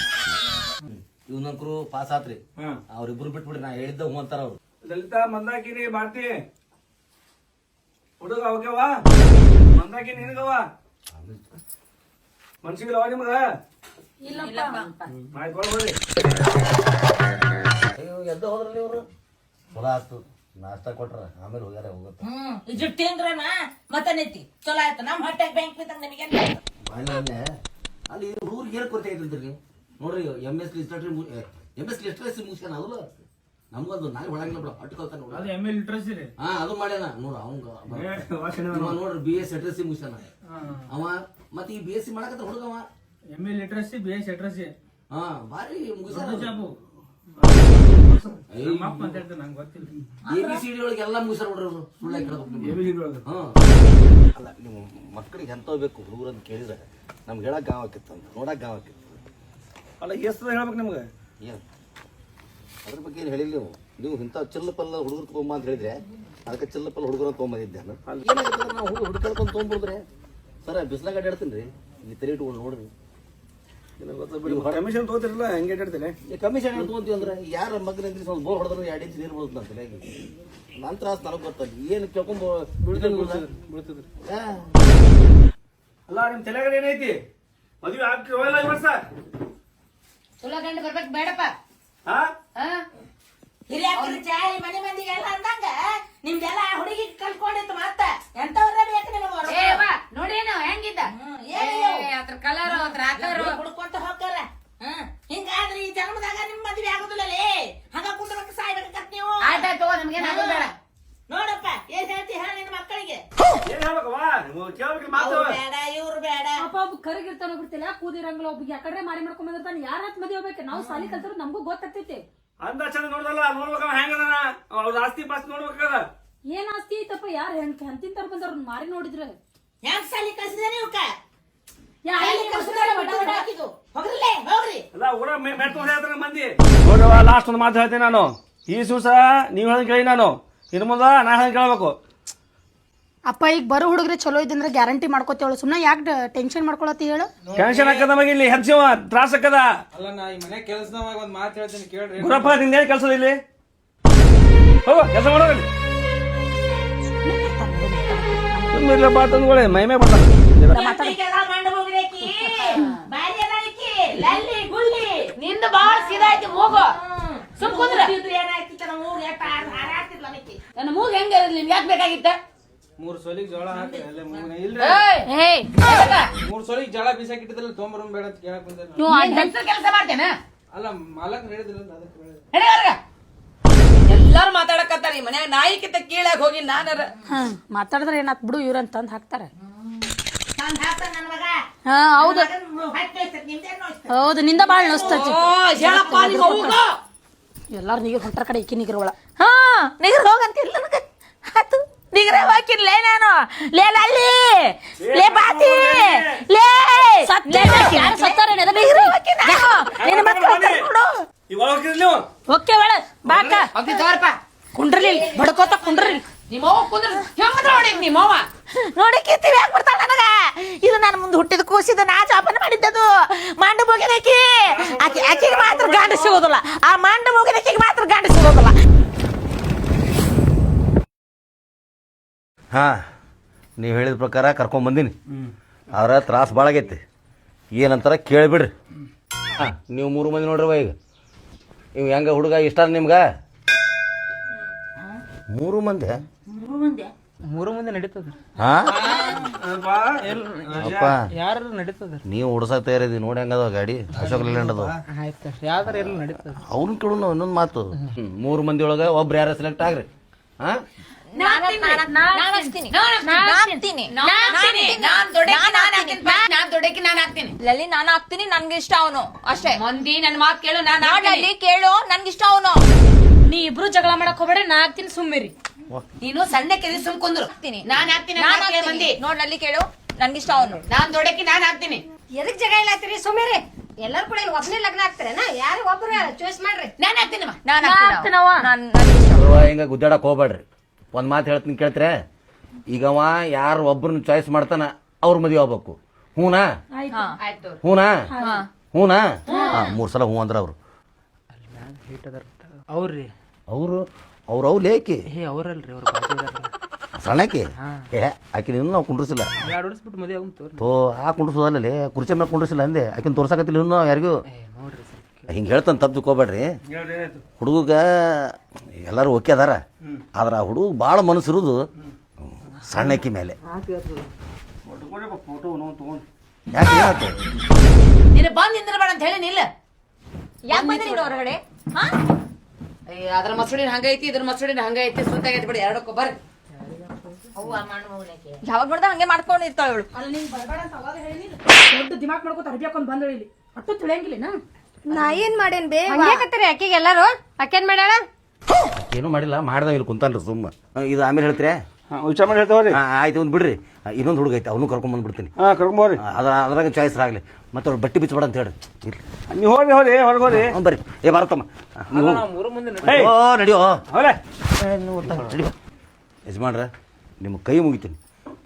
ಇವನಂಕರು ಪಾಸ್ ಆತ್ರಿ. ಹಾ. ಅವ್ರಿಬ್ರು ಬಿಟ್ಬಿಡ್ರಿ ನಾ ಹೇಳಿದ್ದ ಹ್ಞೂ ಅಂತಾರ ಅವ್ರು. ಲಲಿತಾ ಮಂದಾಕಿನಿ ಮಾಡ್ತಿ ಹುಡುಗ ಅವಕವ ಮಂದಾಕಿನಿ ನಿನಗವ ಮನ್ಸಿಗಿಲ್ಲವ ನಿಮಗ? ಮಾಡ್ಕೊಳ್ಬೋರಿ ಅಯ್ಯೋ ಎದ್ದ ಹೋದ್ರಲ್ಲ ಇವರು? ಚಲೋ ಆತು ನಾಷ್ಟ ಕೊಟ್ರ ಆಮೇಲೆ ಹೋಗ್ಯಾರ ಹೋಗುತ್ತೆ. ಹ್ಮ್ ಇದು ತಿಂದ್ರನ ಮತ್ತೆ ಚಲೋ ಆಯ್ತು. ನಮ್ಮ ಹೊಟ್ಟೆ ಬ್ಯಾಂಕ್ ಬಾಳೆ ಅಲ್ಲಿ ಊರ್ಗೆ ಹೇಳ್ಕೊಡ್ತಾ ಇದ್ರಿ ನೋಡ್ರಿ M S literacy M S literacy ಮುಗಿಸ್ಯಾನ ಅದಲ್ಲ ನಮ್ಗದು ನಾಳೆ ಒಳಗಿಲ್ಲ ಬಿಡ ಅಟ್ಕೊಳ್ತಾನೆ ನೋಡ ಅದು ಎಂ ಎಲ್ ಲಿಟ್ರಸಿ ರೀ. ಹಾ ಅದು ಮಾಡ್ಯಾನ. ನೋಡ ಅವಂಗ ನೋಡ್ರಿ ಬಿ ಎಸ್ ಲಿಟ್ರಸಿ ಮುಗಿಸ್ಯಾನ. ಅವ ಮತ್ತೆ ಈ ಬಿ ಎಸ್ ಸಿ ಮಾಡಕತ್ತ ಹುಡುಗವ M L literacy B S literacy ಹಾ ಬಾರಿ ಮುಗಿಸ್ಯಾನ ಜಾಬು ಅಲ್ಲ ಮಕ್ಕಳಿಗೆ ಎಂತ ಬೇಕು ಹುಡುಗರು ಅಂತ ಕೇಳಿದ್ರೆ ನಮ್ಗೆ ಹೇಳಕ್ ಗಾವ್ ಆಕಿತ್ತು ನೋಡಕ್ ಗಾವ್ ಆಕಿತ್ತು ಅಲ್ಲ ಎಷ್ಟು ಹೇಳ್ಬೇಕು ನಿಮ್ಗೆ? ಏನು? ಅದ್ರ ಬಗ್ಗೆ ಏನು ಹೇಳಿಲ್ಲ ನೀವು. ನೀವು ಇಂಥ ಚಿಲ್ಲ ಪಲ್ಲ ಹುಡುಗರು ತೊಗೊಂಬ ಅಂತ ಹೇಳಿದ್ರೆ ಅದಕ್ಕೆ ಚಿಲ್ಲ ಪಲ್ಲ ಹುಡುಗರು ತೊಗೊಂಬಂದಿದ್ದೆ ನಾನು. ಏನಾಗುತ್ತೆ ನಾವು ಹುಡುಗ ಹುಡುಕಳ್ಕೊಂಡು ತೊಗೊಂಡ್ಬಿಡಿದ್ರೆ? ಸರ ಬಿಸ್ಲಾಗ ಅಡ್ಡಾಡ್ತೀನಿ ರೀ ಇಲ್ಲಿ ತಲೆ ಇಟ್ಕೊಂಡು ನೋಡ್ರಿ. ಕಮಿಷನ್ ತಗೋತಿರಲ್ಲ ಹಂಗೆ ಅಡ್ಡಾಡ್ತೀನಿ ಈ ಕಮಿಷನ್ ಏನು ತೊಗೊಂತೀವಿ ಅಂದ್ರೆ ಯಾರ ಮಗನಿಂದ ಸ್ವಲ್ಪ ಬೋರ್ ಹೊಡೆದ್ರೆ ಎರಡು ಇಂಚ್ ನೀರು ಬೀಳುತ್ತೆ ನಂತರ ನಂತರ ನನ್ನ ತ್ರಾಸ ನನಗೆ ಗೊತ್ತಲ್ಲ. ಏನು ಕೇಳ್ಕೊಂಡು ಬೀಳ್ತದ್ರಿ ಅಲ್ಲ ನಿಮ್ಮ ತಲೆಗಡೆ ಏನೈತಿ? ಮದುವೆ ಆಗ್ತಿರೋ ಇವತ್ತು ಈ ವರ್ಷ ಚಲೋ ಗಂಡ ಬರ್ಬೇಕು ಬೇಡಪ್ಪ. ಹಾ? ಹಾ? ಹಿರಿಯಾಕರ ಚಾಯ್ ಮನೆ ಮಂದಿಗೆಲ್ಲ ಅಂದಂಗ ನಿಮ್ದೆಲ್ಲ ಹುಡುಗಿ ಕಲ್ಕೊಂಡಿತ್ತು ಮತ್ತ ಎಂತವ್ರ ಬೇಕು ನಿಮಗೆ ನೋಡೇನು ಹೆಂಗಿದ್ದ? ಹ್ಮ್, ಏ, ಅದ್ರ ಕಲರ್ ಅದ್ರ ಆಕಾರ. ಹುಡ್ಕೊಂತ ಹೋಗ್ತಾರ? ಹ್ಮ್ ಹಿಂಗಾದ್ರೆ ಈ ಜನ್ಮದಾಗ ನಿಮ್ ಮದ್ವೆ ಆಗುದಿಲ್ಲ ಹಂಗ ಕುಂದ್ರಕ್ಕೆ ಸಾಯ್ಬೇಕತ್ ನೀವು. ಆಯ್ತಾಯ್ತು ನಮ್ಗೆ ನಾವು ಬೇಡ ನೋಡಪ್ಪ ಏನ್ ಹೇಳ್ತಿ ಹೇಳ ನಿನ್ ಮಕ್ಕಳಿಗೆ. ಏನ್ ಹೇಳ್ಬೇಕವ್ವ ನೀವು ಕೇಳ್ಬೇಕು ಮಾತು. ಬೇಡ ಇವ್ರು ಬೇಡ. ಅಪ್ಪ ಒಬ್ಬ ಕರಗಿರ್ತಾನ ಬಿಡ್ತಿಲ್ಲ ಕೂದಿರಂಗಿಲ್ಲ ಒಬ್ಬ ಯಾಕಡೆ ಮಾರಿ ಮಾಡ್ಕೊಂಡ್ ಬಂದಿರ್ತಾನ ಯಾರ ಹತ್ ಮದಿ ಹೋಗ್ಬೇಕು ನಾವು ಸಾಲಿ ಕಲ್ತರು ನಮಗೂ ಗೊತ್ತಾಗ್ತೈತಿ. ಅಂದ ಚಂದ ನೋಡ್ದಲ್ಲ ನೋಡ್ಬೇಕ ಹೆಂಗದ ಅವ್ರ ಆಸ್ತಿ ಪಾಸ್ ನೋಡ್ಬೇಕದ ಏನ್ ಆಸ್ತಿ ಐತಪ್ಪ ಯಾರು ಹೆಂಗ್ ಹೆಂತಿಂತಾರ ಬಂದವ್ರ ಮಾರಿ ನೋಡಿದ್ರ. ಯಾಕೆ ಸಾಲಿ ಕಳ್ಸಿದೆ ನೀವು ಯಾ ಸಾಲಿ ಕಳ್ಸಿದಾರೆ ಒಡ ಒಡ ಹಾಕಿದ್ದು. ಹೋಗ್ರಿಲ್ಲೇ ಹೋಗ್ರಿ. ಅಲ್ಲ ಊರ ಮೆಟ್ಟ ಹೊಡೆಯತ್ರ ಮಂದಿ ನೋಡವ ಲಾಸ್ಟ್ ಒಂದು ಮಾತು ಹೇಳ್ತೀನಿ ನಾನು. ಈ ಸೂಸ ನೀವು ಹೇಳಿ ಕೇಳಿ ನಾನು. ಇನ್ನು ಮುಂದ ನಾ ಹೇಳಿ ಕೇಳ್ಬೇಕು. ಅಪ್ಪ ಈಗ ಬರೋ ಹುಡುಗ್ರೆ ಚಲೋ ಇದ್ದಂದ್ರೆ ಗ್ಯಾರಂಟಿ ಮಾಡ್ಕೋತೇಳು ಸುಮ್ಮನೆ ಯಾಕೆ ಟೆನ್ಷನ್ ಮಾಡ್ಕೊಳತಿ ಹೇಳು? ಟೆನ್ಷನ್ ಹಾಕದ ಮಗ ಇಲ್ಲಿ ಹೆಂಚವ ತ್ರಾಸ ಹಾಕದ? ಅಲ್ಲ ನಾ ಈ ಮನೆ ಕೆಲಸದವಾಗ ಒಂದ್ ಮಾತು ಹೇಳ್ತೀನಿ ಕೇಳ್ರಿ. ಗುರಪ್ಪ ನಿಂದೇನು ಕೆಲಸದ ಇಲ್ಲಿ? ಹೋಗು ಕೆಲಸ ಮಾಡೋದು ಸುಮ್ಮನೆ ನಿಂದ ಬಾಳ ಸೀದಾ ಐತಿ ಸುಮ್ ಕುಂದ್ರ. ಏನಾಗ್ತಿತ್ತ? ನಮ್ಮ ನನ್ನ ಮೂಗ್ ಹೆಂಗ ಯಾಕೆ ಬೇಕಾಗಿತ್ತ? ಮೂರ್ ಸೊಲಿಗ್ ಜೋಳ ಹಾಕಿ ಅಲ್ಲೇ ಮೂರ್ ಇಲ್ರಿ. ಏಯ್! ಏಯ್ ಮೂರ್ ಸೊಲಿಗ್ ಜಳ ಬೀಸಾಕಿಟ್ಟಿದ್ರಲ್ಲ ತೊಂಬರಂ ಬೇಡ ಅಂತ ಕೇಳಕ್ ಬಂದೆ ಕೆಲಸ ಮಾಡ್ತೇನೆ? ಅಲ್ಲ ಮಾಲಕ್ ಹೇಳಿದ್ರಲ್ಲ ಅದಕ್ಕೆ ಹೇಳಿದೆ. ಎಲ್ಲಾರು ಮಾತಾಡಕತ್ತಾರ ಈ ಮನ್ಯಾಗ. ನಾಯಿಕಿತ ಕೀಳಾಗ ಹೋಗಿ ನಾನರ ಹಾ, ಮಾತಾಡಿದ್ರೆ ಏನಾತ್ ಬಿಡು ಇವ್ರಂತ ತಂದ್ ಹಾಕ್ತಾರ. ತಂದ್ ಹಾಕ್ತಾನ ನನ್ ಮಗ. ಹಾ ಹೌದು. ಹತ್ತಿ ನಿಮ್ದೇನ್ ನೋಡ್ತ ಹೌದು ನಿಂದ ಬಾಳ್ ನಸ್ತತಿ ಓ ಹೇಳಪ್ಪ ನಿಮ್ಮ ಅವ್ಗ ಎಲ್ಲಾರು ನೀರು ಹೊಂಟರ ಕಡೆ ಇಕ್ಕಿ ನಿಗ್ರವಳ ಹಾ ನಿಗ್ರ ಹೋಗಂತಿಲ್ಲ ನನಗೆ. ಆತು ನಿಗ್ರ ಹಾಕಿನ್ಲೇ ನಾನು. ಲೇ ಲಲ್ಲಿ ಲೇ ಬಾತಿ. ಲೇ. ಯಾರು ಸತ್ತಾರ ನಿಗ್ರ ನಿನ್ನ ಮಕ್ಕಳು ನೋಡು ಇವಾಗ ಹೋಗ್ತಿರ್ಲಿ ನೀವು. ಓಕೆ ಒಳ. ಬಾಕ ಅಗ್ದಿ ತಗೋರಪ್ಪ. ಕುಂಡ್ರಲಿ ಬಡಕೋತ ಕುಂಡ್ರಲಿ ಕುಂದ್ರ ಹೆಂಗ ನೋಡಿ ನಿಮ್ಮ ಅವ್ವ ನೋಡಿ ಕಿತ್ತಿ ಯಾಕೆ ಬರ್ತಾಳ ನನಗ. ಇದು ನನ್ನ ಮುಂದೆ ಹುಟ್ಟಿದ ಕೂಸಿದ ನಾ ಜಾಪನ ಮಾಡಿದ್ದದು. ಮಂಡ ಮುಗಿದಕಿ ಆಕಿ. ಆಕಿಗೆ ಮಾತ್ರ ಗಂಡ ಸಿಗೋದಿಲ್ಲ. ಹಾಂ ನೀವು ಹೇಳಿದ ಪ್ರಕಾರ ಕರ್ಕೊಂಬಂದಿನಿ ಆದ್ರೆ ತ್ರಾಸ ಭಾಳ ಆಗೈತಿ. ಏನಂತಾರ ಕೇಳಿಬಿಡ್ರಿ. ಹಾಂ ನೀವು ಮೂರು ಮಂದಿ ನೋಡ್ರವ ಈಗ. ಇವು ಹೆಂಗೆ ಹುಡುಗ ಇಷ್ಟ ನಿಮ್ಗೆ? ಮೂರು ಮಂದಿ? ಮೂರು ಮಂದಿ. ನಡೀತದ ಹಾ? ಅಪ್ಪ. ಯಾರು ನಡೀತದ ನೀವು ಉಡ್ಸಕ್ ತಯಾರಿದಿ ನೋಡಿ ಹೆಂಗದ ಗಾಡಿ. ಅಶೋಕ್ ಲೇಲ್ಯಾಂಡ್ ಅದು. ಆಯ್ತು ಯಾವ್ದಾರ ಎಲ್ಲ ನಡೀತದ ಇನ್ನೊಂದು ಮಾತು. ಮೂರು ಮಂದಿ ಒಳಗೆ ಒಬ್ರು ಯಾರು ಸೆಲೆಕ್ಟ್ ಆಗ್ರಿ. ಹಾ? ಲಲಿ ನಾನು ಹಾಕ್ತೀನಿ. ನನ್ಗೆ ಇಷ್ಟ ಅವನು. ಅಷ್ಟೇ. ಮಂದಿ ನನ್ ಮಾತ್ ಕೇಳು. ನಾನ್ ಕೇಳು. ನನ್ಗೆ ಇಷ್ಟ ಅವನು. ನೀ ಇಬ್ರು ಜಗಳ ಮಾಡಕ್ ಹೋಗ್ಬೇಡ. ನಾ ಹಾಕ್ತೀನಿ. ಸುಮ್ಮಿರಿ. ನೀನು ಸಣ್ಣಕ್ಕೆ ಸುಮ್ ಕುಂದ್ರು. ನಾನು ಹಾಕ್ತೀನಿ. ಮಂದಿ. ನೋಡ್ ಲಲ್ಲಿ ಕೇಳು. ನನ್ಗೆ ಇಷ್ಟ ಅವನು. ನಾನ್ ದೊಡ್ಡಕ್ಕೆ ನಾನ್ ಹಾಕ್ತೀನಿ. ಎದಕ್ ಜಗ ಹಾಕ್ತೀರಿ ಸುಮ್ಮಿರಿ. ಎಲ್ಲರೂ ಕೂಡ ಇಲ್ಲಿ ಒಬ್ಬನೇ ಲಗ್ನ ಆಗ್ತಾರೇನ ಯಾರು ಒಬ್ರು ಚಾಯ್ಸ್ ಮಾಡ್ರಿ. ನಾನ್ ಹಾಕ್ತೀನಿ ನಾನು ಹಾಕ್ತೀನಿ ನಾನು ಹಿಂಗ ಗುದ್ದಾಡಕ್ ಹೋಗ್ಬೇಡ್ರಿ. ಒಂದ್ ಮಾತು ಹೇಳ್ತೀನಿ ಕೇಳ್ತ್ರೆ? ಈಗ ಅವ ಯಾರು ಒಬ್ರನ್ನ ಚಾಯ್ಸ್ ಮಾಡ್ತಾನ ಅವ್ರ ಮದುವೆ ಆಗ್ಬೇಕು. ಹೂನಾ? ಆಯ್ತು. ಹೂನಾ? ಹೂನಾ? ಹಾ. ಮೂರು ಸಲ ಹೂ ಅಂದ್ರೆ ಅವರು. ಅವ್ರಿ ಅವರು ಅವ್ರು ಅವ್ರು ಲೇಕಿ. ಏ ಅವ್ರಲ್ರಿ ಅವ್ರ ಬಾಜು ಇದಾರಲ್ಲ. ಸಣ್ಣಕಿ ಏ ಆಕಿನ ಇನ್ನೂ ನಾವು ಕುಂಡ್ರಿಸಿಲ್ಲ. ಎರಡು ಹೊಡಿಸ್ಬಿಟ್ಟು ಮದುವೆ ಆಗುನ್ ತೋರಿ. ತೋ ಆ ಕುಂಡ್ರಿಸೋದಲ್ಲೇ ಕುರ್ಚಿ ಮೇಲೆ ಕುಂಡ್ರಿಸಿಲ್ಲ ಅಂದೆ. ಆಕಿನ ತೋರ್ಸಕತ್ತಿಲ್ಲ ಇನ್ನೂ ಯಾರಿಗೂ. ನೋಡ್ರಿ ಹಿಂಗೆ ಹೇಳ್ತಾನೆ ತಪ್ಪು ತಿಳ್ಕೊಬೇಡ್ರಿ. ಹುಡುಗ ಎಲ್ಲರೂ ಓಕೆ ಅದಾರ. ಆದ್ರೆ ಆ ಹುಡುಗ ಭಾಳ ಮನಸ್ಸಿರೋದು ಸಣ್ಣಕ್ಕಿ ಮೇಲೆ. ಫೋಟೋ ನಾವು ತಗೊಂಡು. ಯಾಕೆ ಏನಾಯ್ತು ನೀನು ಬಂದ್ ನಿಂದ್ರಬೇಡ ಅಂತ ಹೇಳಿ ನಿಲ್ಲ. ಯಾಕೆ ಬಂದೆ ನೀನು ಹೊರಗಡೆ? ಹಾ? ಅದ್ರ ಮಸೂಡಿನ ಹಂಗೈತಿ ಇದ್ರ ಮಸೂಡಿನ ಹಂಗೈತಿ ಸುತ್ತಾಗೈತಿ ಬಿಡಿ ಎರಡಕ್ಕೂ ಬರ್ರಿ. ಯಾವಾಗ ಬರ್ದ ಹಂಗೆ ಮಾಡ್ಕೊಂಡು ಇರ್ತಾಳ ಇವಳು ದೊಡ್ಡ ದಿಮಾಕ್ ಮಾಡ್ಕೊತ ಅರ್ಬಿಯಾಕೊಂಡ್ ಬಂದಳು ಇಲ್ಲಿ. ಅಟ್ಟು ತಿಳಿಯಂಗಿಲ್ಲ ನಾ ಏನ್ ಮಾಡೇನ್ ಬೇ? ಹಂಗ್ಯಾಕತ್ತೀರಿ ಅಕ್ಕಿಗೆ ಎಲ್ಲಾರು? ಅಕ್ಕೇನ್ ಮಾಡ್ಯಾಳ? ಏನು ಮಾಡಿಲ್ಲ ಮಾಡ್ದ ಇಲ್ಲಿ ಕುಂತಾನ್ರಿ ಸುಮ್ಮ. ಇದು ಆಮೇಲೆ ಹೇಳ್ತೀರಾ? ಹಾಂ ವಿಚಾರ ಮಾಡಿ ಹೇಳ್ತೇವ್ರಿ ಆ, ಆಯ್ತು ಒಂದು ಬಿಡ್ರಿ. ಇನ್ನೊಂದು ಹುಡುಗ ಐತೆ ಅವನು ಕರ್ಕೊಂಡ್ ಬಂದ್ಬಿಡ್ತೀನಿ. ಹಾಂ ಕರ್ಕೊಂಬೋರಿ ಆ, ಅದ್ರ ಅದ್ರಾಗ ಚಾಯ್ಸ್ ಆಗಲಿ. ಮತ್ತೆ ಅವ್ರು ಬಟ್ಟೆ ಬಿಚ್ಚಬೇಡ ಅಂತ ಹೇಳಿ. ಇರ್ಲಿ. ನೀವು ಹೋಗಿ ಹೋಗಿ ಹೊರಗೆ ಹೋಗ್ರಿ. ಹ್ಞೂ ಬರ್ರಿ. ಏ ಭಾರತಮ್ಮ ಆ, ನೀವು ಓ ನಡಿಯೋ. ಹೋಗ್ರೆ ನಡಿ. ಯಜಮಾನ್ರ ನಿಮ್ಮ ಕೈ ಮುಗಿತೀನಿ.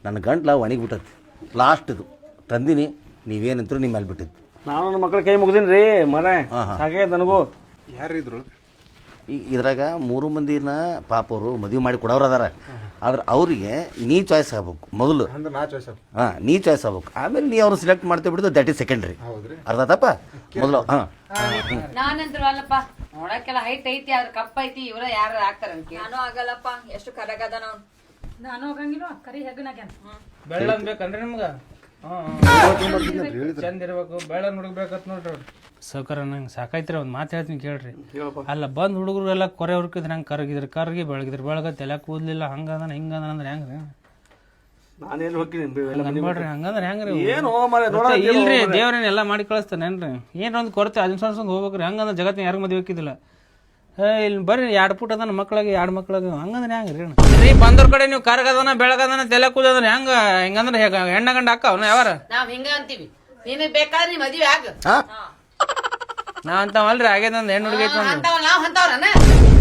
ನನ್ನ ಗಂಟ್ಲ ಒಣಗಿಬಿಟ್ಟತಿ. ಲಾಸ್ಟ್ ಇದು. ತಂದಿನಿ ನೀವೇನಂತರೂ ನಿಮ್ಮ ಮೇಲೆ ಬಿಟ್ಟಿದ್ದು. ನಾನು ನನ್ನ ಮಕ್ಕಳ ಕೈ ಮುಗ್ದೀನಿ ರೀ ಮರ ಹಾಗೆ ನನಗೂ. ಯಾರು ಇದ್ರು ಈ ಇದ್ರಾಗ ಮೂರು ಮಂದಿನ ಪಾಪ ಅವರು ಮದುವೆ ಮಾಡಿ ಕೊಡೋರು ಅದಾರ. ಆದ್ರೆ ಅವರಿಗೆ ನೀ ಚಾಯ್ಸ್ ಆಗ್ಬೇಕು ಮೊದಲು. ಹಾಂ ನೀ ಚಾಯ್ಸ್ ಆಗ್ಬೇಕು. ಆಮೇಲೆ ನೀ ಅವ್ರನ್ನ ಸೆಲೆಕ್ಟ್ ಮಾಡ್ತೇವೆ ಬಿಡೋದು ದಟ್ ಈಸ್ ಸೆಕೆಂಡ್ರಿ ಅರ್ಧ ತಪ್ಪ? ಮೊದಲು ಹಾಂ. ನಾನಂದ್ರು ಅಲ್ಲಪ್ಪ ನೋಡಕ್ಕೆಲ್ಲ ಹೈಟ್ ಐತಿ ಆದ್ರೆ ಕಪ್ಪ ಐತಿ ಇವ್ರ ಯಾರು ಹಾಕ್ತಾರ ನಾನು ಆಗಲ್ಲಪ್ಪ ಎಷ್ಟು ಕರಗದ ನಾವು ನಾನು ಹೋಗಂಗಿಲ್ಲ ಕರಿ ಹೆಗ್ಗನಾಗ್ಯಾನ ಬೆಳ್ಳನ್ ಬೇಕನ್ರಿ ನಿಮ್ಗ? ಚಂದ ಇರ್ಬೇಕು ಬೆಳ್ಳನ್ ಹುಡುಗ್ಬೇಕತ್ ನೋಡ್ರಿ ಅವ್ರು. ಸೌಕರ ನಂಗೆ ಸಾಕೈತ್ರಿ ಒಂದು ಮಾತು ಹೇಳ್ತೀನಿ ಕೇಳ್ರಿ. ಅಲ್ಲ ಬಂದ್ ಹುಡುಗರು ಎಲ್ಲ ಕೊರೆ ಹುರ್ಕಿದ್ರೆ ಹಂಗೆ ಕರಗಿದ್ರು ಕರಗಿ ಬೆಳಗಿದ್ರು ಬೆಳಗ ತಲೆ ಕೂದಲಿಲ್ಲ ಹಂಗದಾನ ಹಿಂಗದನ ಅಂದ್ರೆ ಹೆಂಗ್ರಿ? ನಾನೇನು ಹೋಗ್ತೀನಿ ಹಂಗಂದ್ರೆ ಹೆಂಗ್ರಿ ಏನು ಇಲ್ರಿ ದೇವ್ರೇನ್ ಎಲ್ಲ ಮಾಡಿ ಕಳಿಸ್ತಾನೇನ್ರಿ ಏನ್ರ? ಕೊರತೆ ಅದನ್ನ ಸಣ್ಣ ಹೋಗ್ಬೇಕ್ರಿ ಹಂಗಂದ್ರೆ ಜಗತ್ತಿನ ಯಾರಿಗೂ ಮದುವೆ ಹಾಕಿದಿಲ್ಲ ಏ ಇಲ್ಲಿ ಬರ್ರಿ ಎರಡು ಪುಟ್ ಅದನ್ನ ಮಕ್ಳಿಗೆ ಎರಡು ಮಕ್ಳಿಗೆ. ಹಂಗಂದ್ರೆ ಹೆಂಗ್ರಿ ರೀ ಬಂದ್ರ ಕಡೆ ನೀವು ಕರ್ಗದನ ಬೆಳಗದನ ತಲೆ ಕೂದದನ ಹೆಂಗ ಹೆಂಗಂದ್ರೆ ಹೇಗ ಹೆಣ್ಣ ಗಂಡ ಅಕ್ಕ ಯಾವಾರ? ನಾವ್ ಹಿಂಗ ಅಂತೀವಿ. ನಿನಗ್ ಬೇಕಾದ್ರೆ ನೀ ಮದ್ವೆ ಆಗ. ಹಾಂ? ನಾ ಅಂತವಲ್ರಿ ಆಗ್ಯದ ಒಂದ್ ಹೆಣ್ಣು ಹುಡುಗಿ ಐತಿ ಒಂದು ಅಂತಾವ ನಾವ್ ಅಂತವ್ರನ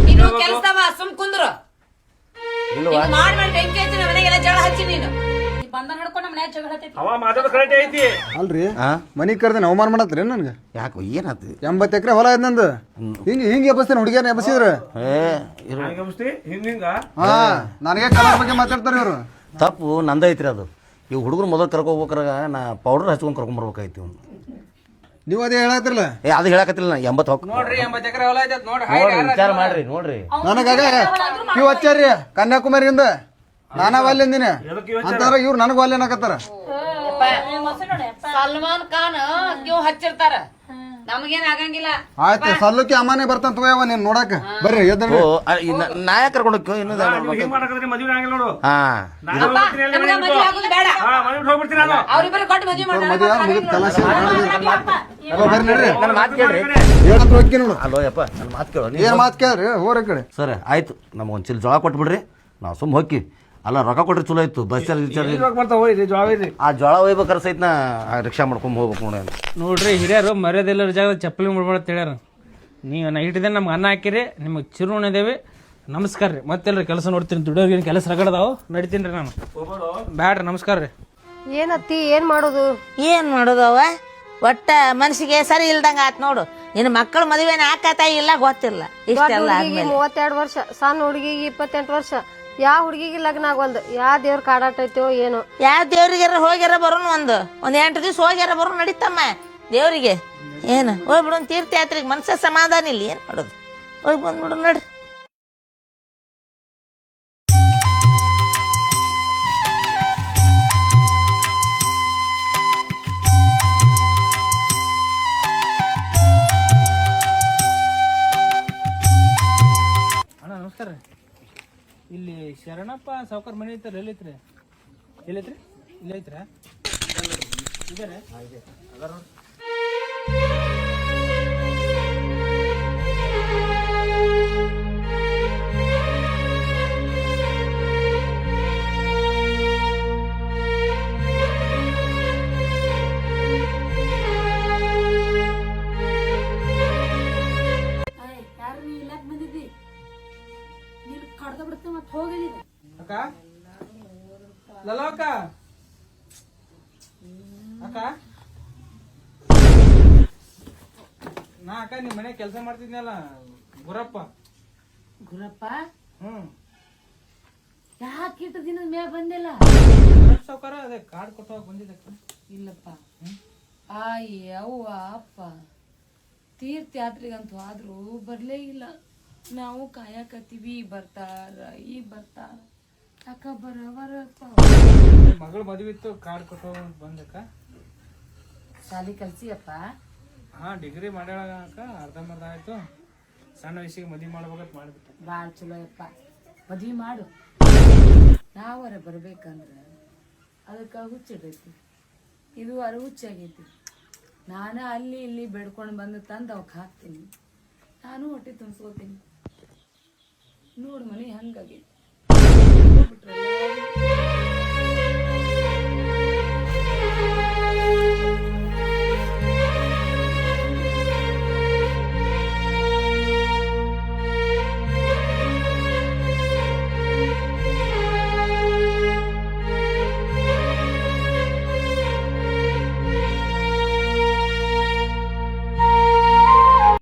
ನೀನು ಕೆಲ್ಸದವ ಸುಮ್ ಕುಂದ್ರು. ಮಾಡ್ಬೇಡ ಬೆಂಕಿ ಹಚ್ಚಿ ಮನೆಗೆಲ್ಲ ಜಳ ಹಚ್ಚಿ ನೀನು. ಬಂಧನ ಹಿಡ್ಕೊಂಡು ನಮ್ಮ ಮನ್ಯಾಗ ಜಗಳ ಹತ್ತೈತಿ ಅವ ಮಾತಾಡೋದು ಕರೆಕ್ಟ್ ಐತಿ. ಅಲ್ರಿ? ಹಾಂ? ಮನಿ ಕರ್ದೇನೆ ಅವಮಾನ ಮಾಡತ್ರಿ ನನ್ಗೆ? ಯಾಕೆ ಏನಾಯ್ತು ಎಂಬತ್ತು ಎಕರೆ ಹೊಲ ಐತ್ ನಂದು. ಹಿಂಗ ಹಿಂಗೆ ಎಬ್ಬಸ್ತೇನೆ ಹುಡುಗಿಯನ್ನ ಎಬ್ಬಸಿದ್ರ. ಏ ಇರು. ಹಿಂಗ ಹಿಂಗ ಹಾ ನನಗೆ ಕಲರ್ ಬಗ್ಗೆ ಮಾತಾಡ್ತಾರೆ ಇವ್ರು. ತಪ್ಪು ನಂದೈತ್ರಿ ಅದು. ಈ ಹುಡುಗರು ಮೊದಲು ಕರ್ಕೋಬೇಕಾಗ ನಾ ಪೌಡರ್ ಹಚ್ಕೊಂಡು ಕರ್ಕೊಂಬರ್ಬೇಕಾಯ್ತು ಇವ್ನು. ನೀವು ಅದೇ ಹೇಳತ್ತಿರಲ್ಲ ಏ ಅದು ಹೇಳಕತ್ತಿಲ್ಲ ನಾ ಎಂಬತ್ತು ಹೋಗಿ ನೋಡ್ರಿ ಎಂಬತ್ತು ಎಕರೆ ಹೊಲ ಐತೆ ನೋಡ್ರಿ. ನೋಡ್ರಿ ವಿಚಾರ ಮಾಡ್ರಿ ನೋಡ್ರಿ. ನನಗಾಗ ಇವ್ ಹಚ್ಚಾರ್ರಿ ಕನ್ಯಾಕುಮಾರಿಯಿಂದ. ನಾನಾ ವಾಲ್ಯಂದಿನ ಅಂತಂದ್ರ ಇವ್ರು ನನಗೆ ವಾಲ್ಯ ಅನ್ನಕತ್ತಾರ. ಸಲ್ಮಾನ್ ಖಾನ್ ಇವ್ ಹಚ್ಚಿರ್ತಾರ. ನಮಗೇನ್ ಆಗಂಗಿಲ್ಲ. ಆಯ್ತು ಸಲ್ಲಕ್ಕೆ ಅಮ್ಮನೇ ಬರ್ತಾನ ತಗೋಯವ ನೀನ್ ನೋಡಾಕ. ಬರ್ರಿ ಎದ್ರಿ ಓ ನ- ಯಾಕೆ ಇನ್ನೂ ನೀವು ಹಿಂಗ್ ಮಾಡಕತ್ರಿ ಮದುವೆ ಆಗಿಲ್ಲ ನೋಡು. ಹಾಂ. ನಾನು ಹೋಗ್ಬಿಡ್ತೀನಿ ಅಲ್ಲಿ ಮನೆಗೆ ಮದ್ವೆ ಆಗುದು ಬೇಡ. ಹಾ ಮನೆಗೆ ಹೋಗ್ಬಿಡ್ತೀನಿ ನಾನು. ಅವ್ರಿಬ್ಬರು ಕೊಟ್ಟು ಮದ್ವೆ ಮದುವೆ ಮಾಡ್ತಾರೆ ಮುಗಿದ್ ಕಲಾಸ ಬರ್ರಿ ನಡ್ರಿ. ನನ್ನ ಮಾತು ಕೇಳ್ರಿ. ಹೇಳತ್ ಹೋಗಿ ನೋಡು. ಅಲೋ ಯಪ್ಪ ನನ್ನ ಮಾತು ಕೇಳೋ ಏನ್ ಮಾತು ಕೇಳ್ರಿ? ಹೋರ ಕಡೆ. ಸರ್ ಆಯ್ತು. ನಮ್ಗೆ ಒಂದು ಚಿಲ್ ಜೋಳ ಕೊಟ್ಬಿಡ್ರಿ. ನಾವು ಸುಮ್ಮ ಹೋಗಿ ಅಲ್ಲ ರೊಕ್ಕ ಕೊಟ್ರೆ ಚಲೋ ಇತ್ತು. ಬಸ್ ಚಾರ್ಜ್ ಚಾರ್ಜ್ ಇವಾಗ ಬರ್ತಾವ ಹೋಯ್ರಿ ಆ ಜೋಳ ಒಯ್ಬೇಕಾರೆ ಸಹಿತ ನಾ ಆ ರಿಕ್ಷಾ ಮಾಡ್ಕೊಂಡ್ ಹೋಗ್ಬೇಕು ನೋಡಿ ನೋಡ್ರಿ ಹಿರಿಯರು ಮರ್ಯಾದೆಲ್ಲರ ಜಾಗ ಚಪ್ಪಲಿ ಮಾಡ್ಬಾರ್ದು ಹೇಳ್ಯಾರ. ನೀವು ನಾ ಇಟ್ಟಿದೆ ನಮ್ಗೆ ಅನ್ನ ಹಾಕಿರಿ ನಿಮಗೆ ಚಿರುಣ ಇದೇವಿ ನಮಸ್ಕಾರ ರೀ ಮತ್ತೆಲ್ರಿ ಕೆಲಸ ನೋಡ್ತೀನಿ ದುಡಿಯೋರ್ಗೇನು ಕೆಲಸ ರಗಡದಾವು ನಡಿತೀನಿ ರೀ ನಾನು. ಬ್ಯಾಡ್ರಿ ನಮಸ್ಕಾರ ರೀ ಏನತ್ತಿ ಏನ್ ಮಾಡೋದು? ಏನ್ ಮಾಡೋದವ ಒಟ್ಟ ಮನ್ಸಿಗೆ ಸರಿ ಇಲ್ದಂಗ ಆತ್ ನೋಡು. ನಿನ್ನ ಮಕ್ಕಳ ಮದುವೆನ ಆಕತ ಇಲ್ಲ ಗೊತ್ತಿಲ್ಲ. ಇಷ್ಟೆಲ್ಲ ಆದ್ಮೇಲೆ. ಮೂವತ್ತೆರಡು ವರ್ಷ ಸಣ್ಣ ಹುಡುಗಿಗೆ ಇಪ್ಪತ್ತೆಂಟು ವರ್ಷ. ಯಾವ ಹುಡುಗಿಗೆ ಲಗ್ನ ಆಗೋಲ್ದು? ಯಾವ ದೇವ್ರ ಕಾಡಾಟ ಏನು? ಯಾವ ದೇವ್ರಿಗಾರ ಹೋಗ್ಯಾರ ಬರೋನು ಒಂದು. ಒಂದ್ ಎಂಟು ದಿವ್ಸ ಹೋಗ್ಯಾರ ಬರೋನು ನಡೀತಮ್ಮ ದೇವ್ರಿಗೆ. ಏನು? ಹೋಗ್ಬಿಡು ತೀರ್ಥಯಾತ್ರಿಗೆ ಮನ್ಸ ಸಮಾಧಾನ ಇಲ್ಲ, ಏನು ಮಾಡೋದು? ಹೋಗಿ ಬಂದ್ಬಿಡು ನಡ್ರಿ. ಶರಣಪ್ಪ ಸಾವ್ಕಾರ ಮನೆ ಐತ್ರಿ? ಎಲ್ಲೈತ್ರಿ ಎಲ್ಲೈತ್ರಿ ಇಲ್ಲ ಐತ್ರ? ಇದಾರೆ? ಅಕ್ಕ? ಅಕ್ಕ ಅಕ್ಕ? ನಾ ಅಕ್ಕ ನಿಮ್ಮ ಮನೆ ಕೆಲಸ ಮಾಡ್ತಿದ್ನಲ್ಲ ಗುರಪ್ಪ. ಗುರಪ್ಪ? ಹ್ಮ್. ಯಾಕೆ ಇಟ್ಟು ದಿನದ ಮ್ಯಾಗ ಬಂದಿಲ್ಲ? ಸಾವುಕಾರ ಅದೇ ಕಾರ್ಡ್ ಕೊಟ್ಟು ಬಂದಿದ್ದಕ್ಕ ಇಲ್ಲಪ್ಪ. ಆಯಿ ಅವ್ವ ಅಪ್ಪ. ತೀರ್ಥಯಾತ್ರೆಗಂತೂ ಆದ್ರೂ ಬರ್ಲೇ ಇಲ್ಲ. ನಾವು ಕಾಯಕತ್ತೀವಿ ಬರ್ತಾರ ಈ ಬರ್ತಾರ. ಅಕ್ಕ ಬರವರಪ್ಪ ಮಗಳ ಮದುವೆ ಇತ್ತು ಕಾರ್ಡ್ ಕೊಟ್ಟು ಬಂದಕ್ಕ. ಶಾಲಿ ಕಲ್ಸಿಯಪ್ಪ? ಹಾ ಡಿಗ್ರಿ ಮಾಡ್ಯಾಳ ಅಕ್ಕ ಅರ್ಧಂಬರ್ಧ ಆಯ್ತು. ಸಣ್ಣ ವಯಸ್ಸಿಗೆ ಮದುವೆ ಮಾಡ್ಬೇಕಂತ ಮಾಡಿಬಿಟ್ಟೆ. ಭಾಳ ಚಲೋ ಯಪ್ಪ ಮದ್ವಿ ಮಾಡು. ನಾವರ ಬರ್ಬೇಕಂದ್ರ ಅದಕ್ಕೆ ಹುಚ್ಚಿಡೈತಿ ಇದು ಅರ ಹುಚ್ಚಾಗೈತಿ. ನಾನು ಅಲ್ಲಿ ಇಲ್ಲಿ ಬೇಡ್ಕೊಂಡು ಬಂದು ತಂದು ಅವಕ್ಕೆ ಹಾಕ್ತೀನಿ. ನಾನು ಹೊಟ್ಟೆ ತುಂಬಿಸ್ಕೋತೀನಿ. ನೋಡು ಮನೆ ಹಂಗಾಗೈತಿ. 对。